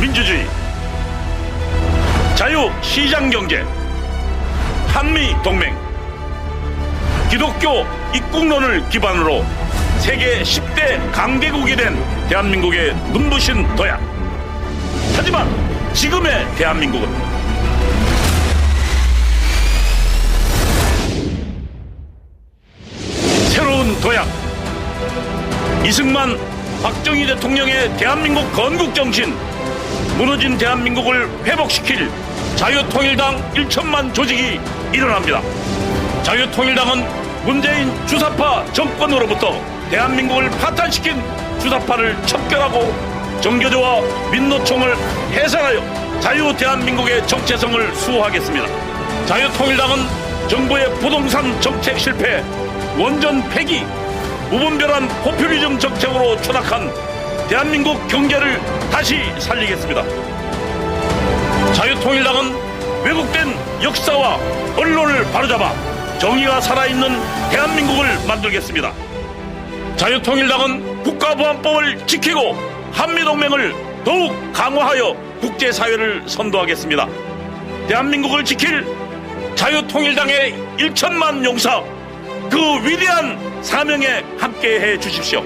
민주주의, 자유 시장 경제, 한미 동맹, 기독교 입국론을 기반으로 세계 10대 강대국이 된 대한민국의 눈부신 도약. 하지만 지금의 대한민국은 새로운 도약. 이승만, 박정희 대통령의 대한민국 건국 정신, 무너진 대한민국을 회복시킬 자유통일당 1천만 조직이 일어납니다. 자유통일당은 문재인 주사파 정권으로부터 대한민국을 파탄시킨 주사파를 척결하고 정교조와 민노총을 해산하여 자유 대한민국의 정체성을 수호하겠습니다. 자유통일당은 정부의 부동산 정책 실패, 원전 폐기, 무분별한 포퓰리즘 정책으로 추락한 대한민국 경제를 다시 살리겠습니다. 자유통일당은 왜곡된 역사와 언론을 바로잡아 정의가 살아있는 대한민국을 만들겠습니다. 자유통일당은 국가보안법을 지키고 한미동맹을 더욱 강화하여 국제사회를 선도하겠습니다. 대한민국을 지킬 자유통일당의 1천만 용사 그 위대한 사명에 함께해 주십시오.